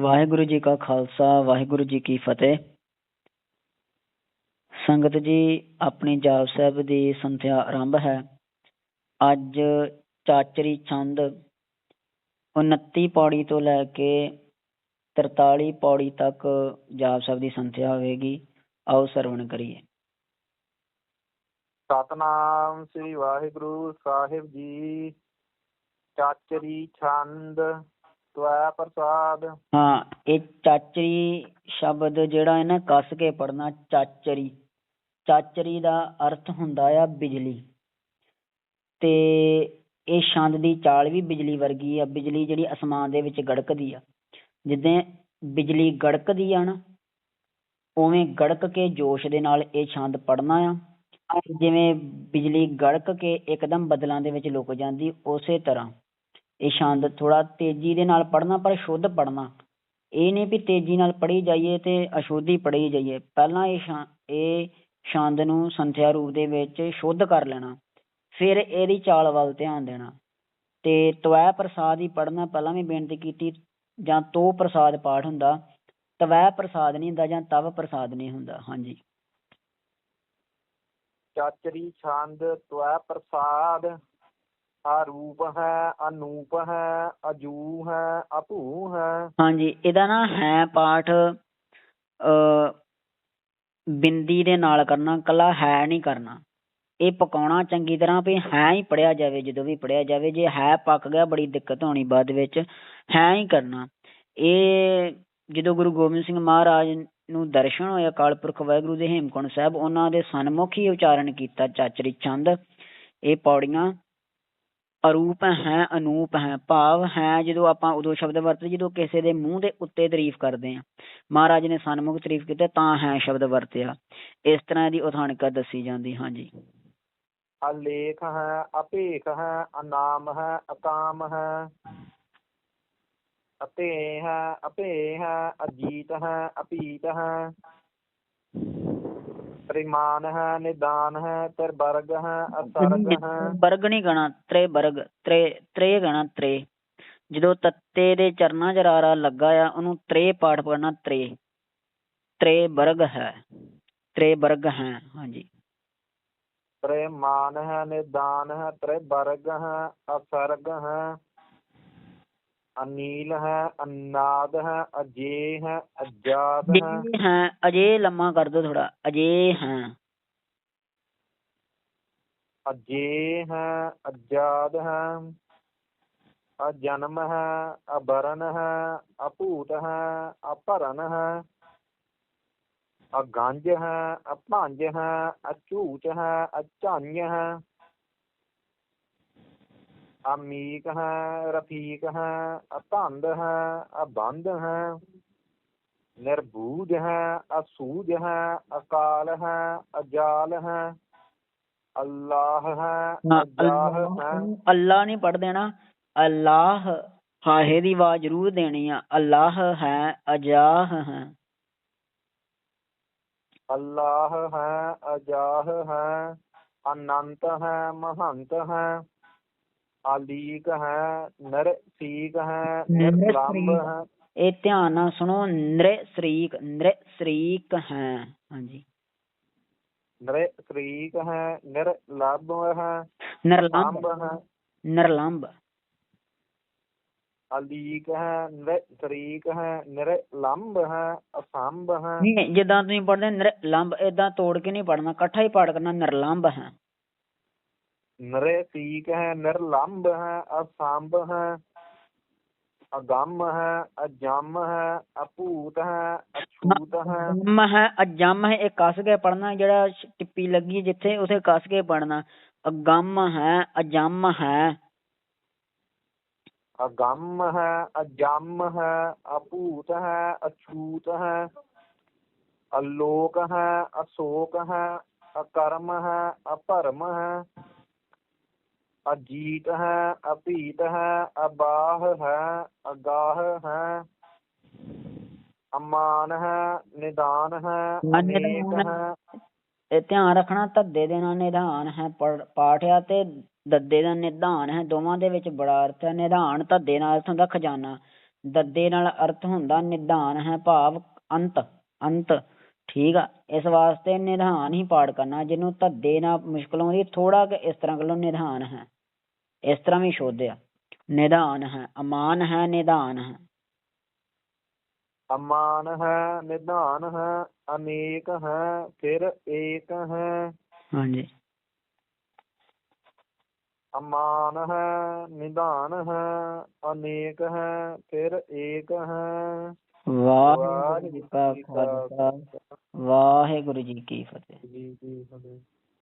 ਵਾਹਿਗੁਰੂ ਜੀ ਕਾ ਖਾਲਸਾ, ਵਾਹਿਗੁਰੂ ਜੀ ਕੀ ਫਤਿਹ। ਸੰਗਤ ਜੀ, ਆਪਣੀ ਜਾਪ ਸਾਹਿਬ ਦੀ ਸੰਥਿਆ ਆਰੰਭ ਹੈ। ਅੱਜ ਚਾਚਰੀ ਛੰਦ 29 ਪੌੜੀ ਤੋਂ ਲੈ ਕੇ 43 ਪੌੜੀ ਤੱਕ ਜਾਪ ਸਾਹਿਬ ਦੀ ਸੰਥਿਆ ਹੋਵੇਗੀ। ਆਓ ਸਰਵਣ ਕਰੀਏ। ਸਤਨਾਮ ਸ੍ਰੀ ਵਾਹਿਗੁਰੂ ਸਾਹਿਬ ਜੀ। ਚਾਚਰੀ ਛੰਦ ਤਵੈ ਪ੍ਰਸਾਦ। ਹਾਂ ਇਹ ਚਾਚਰੀ ਸ਼ਬਦ ਜਿਹੜਾ ਹੈ ਨਾ ਕੱਸ ਕੇ ਪੜ੍ਹਨਾ, ਚਾਚਰੀ। ਚਾਚਰੀ ਦਾ ਅਰਥ ਹੁੰਦਾ ਆ ਬਿਜਲੀ। ਤੇ ਇਹ ਛੰਦ ਦੀ ਚਾਲ ਵੀ ਬਿਜਲੀ ਵਰਗੀ ਆ, ਬਿਜਲੀ ਜਿਹੜੀ ਅਸਮਾਨ ਦੇ ਵਿੱਚ ਗੜਕਦੀ ਆ। ਜਿੱਦਾਂ ਬਿਜਲੀ ਗੜਕਦੀ ਆ ਨਾ, ਉਵੇਂ ਗੜਕ ਕੇ ਜੋਸ਼ ਦੇ ਨਾਲ ਇਹ ਛੰਦ ਪੜਨਾ ਆ। ਜਿਵੇਂ ਬਿਜਲੀ ਗੜਕ ਕੇ ਇੱਕਦਮ ਬਦਲਾਂ ਦੇ ਵਿੱਚ ਲੁਕ ਜਾਂਦੀ, ਉਸੇ ਤਰ੍ਹਾਂ। ਇਹ ਛੰਦ ਥੋੜਾ ਤੇਜ਼ੀ ਦੇ ਨਾਲ ਪੜਨਾ ਪਰ ਸ਼ੁੱਧ ਪੜਨਾ ਇਹ ਨਹੀਂ ਵੀ ਤੇਜ਼ੀ ਨਾਲ ਪੜੀ ਜਾਈਏ ਤੇ ਅਸ਼ੁੱਧੀ ਪੜੀ ਜਾਈਏ। ਪਹਿਲਾਂ ਇਹ ਛਾਂ ਇਹ ਛੰਦ ਨੂੰ ਸੰਥਿਆ ਰੂਪ ਦੇ ਵਿੱਚ ਸ਼ੁੱਧ ਕਰ ਲੈਣਾ। ਫਿਰ ਇਹਦੀ ਚਾਲ ਵੱਲ ਧਿਆਨ ਦੇਣਾ। ਤੇ ਤਵੈ ਪ੍ਰਸਾਦ ਹੀ ਪੜ੍ਹਨਾ ਪਹਿਲਾਂ ਵੀ ਬੇਨਤੀ ਕੀਤੀ, ਜਾਂ ਤੋ ਪ੍ਰਸਾਦ ਪਾਠ ਹੁੰਦਾ। ਤਵੈ ਪ੍ਰਸਾਦ ਨੀ ਹੁੰਦਾ ਜਾਂ ਤਵ ਪ੍ਰਸਾਦ ਨੀ ਹੁੰਦਾ। ਹਾਂਜੀ। ਚਾਚਰੀ ਛੰਦ, ਤਵੈ ਪ੍ਰਸਾਦ। ਆਰੂਪ ਹੈ ਅਨੂਪ ਹੈ ਅਜੂ ਹੈ ਅਭੂ ਹੈ। ਹਾਂਜੀ, ਇਹਦਾ ਨਾ ਹੈ ਪਾਠ ਅ ਬਿੰਦੀ ਦੇ ਨਾਲ ਕਰਨਾ, ਕੱਲਾ ਹੈ ਨਹੀਂ ਕਰਨਾ। ਇਹ ਪਕਾਉਣਾ ਚੰਗੀ ਤਰ੍ਹਾਂ ਵੀ ਹੈ ਹੀ ਪੜਿਆ ਜਾਵੇ, ਜਦੋਂ ਵੀ ਪੜਿਆ ਜਾਵੇ, ਜੇ ਹੈ ਪੱਕ ਗਿਆ, ਬੜੀ ਦਿੱਕਤ ਹੋਣੀ ਬਾਅਦ ਵਿੱਚ, ਹੈ ਹੀ ਕਰਨਾ। ਇਹ ਜਦੋਂ ਗੁਰੂ ਗੋਬਿੰਦ ਸਿੰਘ ਮਹਾਰਾਜ ਨੂੰ ਦਰਸ਼ਨ ਹੋਇਆ ਅਕਾਲ ਪੁਰਖ ਵਾਹਿਗੁਰੂ ਦੇ ਹੇਮਕੁੰਟ ਸਾਹਿਬ, ਉਹਨਾਂ ਦੇ ਸਨਮੁਖ ਹੀ ਉਚਾਰਨ ਕੀਤਾ, ਚਾਚਰੀ ਚੰਦ, ਇਹ ਪੌੜੀਆਂ ਅਰੂਪ ਹੈ, ਅਨੂਪ ਹੈ, ਭਾਵ ਹੈ, ਜਦੋਂ ਆਪਾਂ ਉਦੋਂ ਸ਼ਬਦ ਵਰਤਦੇ, ਜਦੋਂ ਕਿਸੇ ਦੇ ਮੂੰਹ ਦੇ ਉੱਤੇ ਤਾਰੀਫ ਕਰਦੇ ਆ ਮਹਾਰਾਜ ਨੇ ਸਨਮੁਖ ਤਾਰੀਫ ਕੀਤਾ, ਤਾਂ ਹੈ ਸ਼ਬਦ ਵਰਤਿਆ। ਇਸ ਤਰ੍ਹਾਂ ਦੀ ਉਥਾਨਿਕਾ ਦੱਸੀ ਜਾਂਦੀ, ਹਾਂਜੀ। ਅਲੇਖ ਹੈ, ਅਪੇਖ ਹੈ, ਅਨਾਮ ਹੈ, ਅਕਾਮ ਹੈ ਅਤੇ ਹੈ ਅਪੇ ਹੈ, ਅਜੀਤ ਹੈ, ਅਪੀਤ ਹੈ। ਪ੍ਰਿਮਾਨ ਹੈ ਨਿਦਾਨ ਹੈ ਤਰ ਵਰਗ ਹੈ ਅਸਰਗ ਹੈ ਬਰਗ ਨਹੀਂ ਗਣਾ ਤ੍ਰੇ ਬਰਗ ਤ੍ਰੇ ਤ੍ਰੇ ਗਣਾ ਤ੍ਰੇ ਜਦੋਂ ਤੱਤੇ ਦੇ ਚਰਨਾਂ ਚ ਰਾਰਾ ਲੱਗਾ ਆ ਉਹਨੂੰ ਤ੍ਰੇ ਪਾਠ ਪੜਨਾ ਤ੍ਰੇ ਤ੍ਰੇ ਬਰਗ ਹੈ ਤ੍ਰੇ ਬਰਗ ਹੈ ਹਾਂਜੀ। ਪ੍ਰਿਮਾਨ ਹੈ ਨਿਦਾਨ ਹੈ ਤ੍ਰੇ ਵਰਗ ਹੈ ਅਸਰਗ ਹੈ ਅਨੀਲ ਹੈ ਅਨਾਦ ਹੈ ਅਜੇ ਹੈ ਅਜਾਦ ਹੈ ਅਜੇ ਹੈ ਅਜੇ ਲੰਮਾ ਕਰ ਦੋ ਥੋੜਾ ਅਜੇ ਹੈ ਅਜੇ ਹੈ ਅਜਾਦ ਹੈ ਅਜਨਮ ਹੈ ਅਬਰਨ ਹੈ ਅਭੂਤ ਹੈ ਅਭਰਨ ਹੈ ਅਗੰਜ ਹੈ ਅਭੰਜ ਹੈ ਅਝੂਚ ਹੈ ਅਝੰਜ ਹੈ ਅਮੀਕ ਹੈ ਰਫੀਕ ਹੈ ਅਭੰਦ ਹੈ ਅਬੰਦ ਹੈ ਨਿਰਬੂਜ ਹੈ ਅਸੂਜ ਹੈ ਅਕਾਲ ਹੈ ਅਜਾਲ ਹੈ ਅੱਲਾਹ ਹੈ ਹਾਂ, ਅਜਾਹ ਹੈ ਅੱਲਾ ਨਹੀਂ ਪੜ ਦੇਣਾ। ਅੱਲਾਹ ਹਾਹੇ ਦੀ ਆਵਾਜ਼ ਜ਼ਰੂਰ ਦੇਣੀ ਆ। ਅੱਲਾਹ ਹੈ ਅਜਾਹ ਹੈ। ਅੱਲਾਹ ਹੈ ਅਜਾਹ ਹੈ। ਅਨੰਤ ਹੈ ਮਹੰਤ ਹੈ। ਆਲੀਕ ਹੈ ਨਰ ਸੀਕ ਹੈ ਨਿਰਲੰਭ ਹੈ। ਇਹ ਧਿਆਨ ਨਾਲ ਸੁਣੋ ਨ੍ਰਿ ਸਰੀਕ ਨ੍ਰਿ ਸਰੀਕ ਹੈ। ਹਾਂਜੀ। ਨਰ ਸਰੀਕ ਹੈ ਨਿਰਲੰਭ ਹੈ ਨਿਰਲੰਭ ਲੰਬ ਹੈ। ਨਿਰਲੰਭ ਅਲੀਕ ਹੈ ਨਰ ਸਰੀਕ ਹੈ ਨਿਰਲੰਭ ਹੈ ਅਸੰਭ ਹੈ। ਨਹੀਂ ਜਿੱਦਾਂ ਤੁਸੀਂ ਪੜ੍ਹਦੇ ਨਿਰਲੰਭ ਏਦਾਂ ਤੋੜ ਕੇ ਨਹੀਂ ਪੜਨਾ ਇਕੱਠਾ ਹੀ ਪਾਠ ਕਰਨਾ ਨਿਰਲੰਭ ਹੈ। ਨਰੇ ਸੀਕ ਹੈ ਨਿਰਲੰਭ ਹੈ ਅਸੰਭ ਹੈ ਅਗੰਮ ਹੈ ਅਜੰਮ ਹੈ ਅਭੂਤ ਹੈ ਅਛੂਤ ਹੈ। ਅਜੰਮ ਹੈ ਅਜੰਮ ਹੈ ਇਹ ਕੱਸ ਕੇ ਪੜਨਾ ਜਿਹੜਾ ਸ਼- ਟਿੱਪੀ ਲੱਗੀ ਜਿੱਥੇ ਉਥੇ ਕੱਸ ਕੇ ਪੜਨਾ ਅਗੰਮ ਹੈ ਅਜੰਮ ਹੈ। ਅਗੰਮ ਹੈ ਅਜੰਮ ਹੈ ਅਭੂਤ ਹੈ ਅਛੂਤ ਹੈ। ਅਲੋਕ ਹੈ ਅਸ਼ੋਕ ਹੈ ਅਕਰਮ ਹੈ ਅਭਰਮ ਹੈ। ਅਜੀਤ ਹੈ ਅਭੀਤ ਹੈ ਅਬਾਹ ਹੈ ਅਗਾਹ ਹੈ ਅਮਾਨ ਹੈ ਨਿਦਾਨ ਹੈ ਅਨੇਕ ਨਿਦਾਨ ਹੈ। ਇਹ ਧਿਆਨ ਰੱਖਣਾ ਧੱਦੇ ਦੇ ਨਾਲ ਨਿਧਾਨ ਹੈ ਪੜ- ਪਾਠ ਆ ਤੇ ਦੱਦੇ ਦਾ ਨਿਧਾਨ ਹੈ ਦੋਵਾਂ ਦੇ ਵਿੱਚ ਬੜਾ ਅਰਥ ਹੈ ਨਿਧਾਨ ਧੱਦੇ ਨਾਲ ਅਰਥ ਹੁੰਦਾ ਖਜ਼ਾਨਾ ਦੱਦੇ ਨਾਲ ਅਰਥ ਹੁੰਦਾ ਨਿਧਾਨ ਹੈ ਭਾਵ ਅੰਤ ਅੰਤ ਠੀਕ ਆ ਇਸ ਵਾਸਤੇ ਨਿਧਾਨ ਹੀ ਪਾਠ ਕਰਨਾ ਜਿਹਨੂੰ ਧੱਦੇ ਨਾਲ ਮੁਸ਼ਕਲ ਆਉਂਦੀ ਥੋੜਾ ਕਿ ਇਸ ਤਰ੍ਹਾਂ ਕਰ ਲਓ ਨਿਧਾਨ ਹੈ। ਇਸ ਤਰ੍ਹਾਂ ਵੀ ਸ਼ੁੱਧ ਆ। ਨਿਧਾਨ ਹੈ ਅਮਾਨ ਹੈ ਨਿਧਾਨ ਹੈ। ਅਮਾਨ ਹੈ ਨਿਧਾਨ ਹੈ ਅਨੇਕ ਹੈ ਫਿਰ ਏਕ ਹੈ। ਹਾਂਜੀ। ਅਮਾਨ ਹੈ ਨਿਧਾਨ ਹੈ ਅਨੇਕ ਹੈ ਫਿਰ ਏਕ ਹੈ। ਵਾਹਿਗੁਰੂ ਜੀ ਕਾ ਖਾਲਸਾ ਵਾਹਿਗੁਰੂ ਜੀ ਕੀ ਫਤਿਹ। ਜੀ ਜੀ ਫਤਿਹ।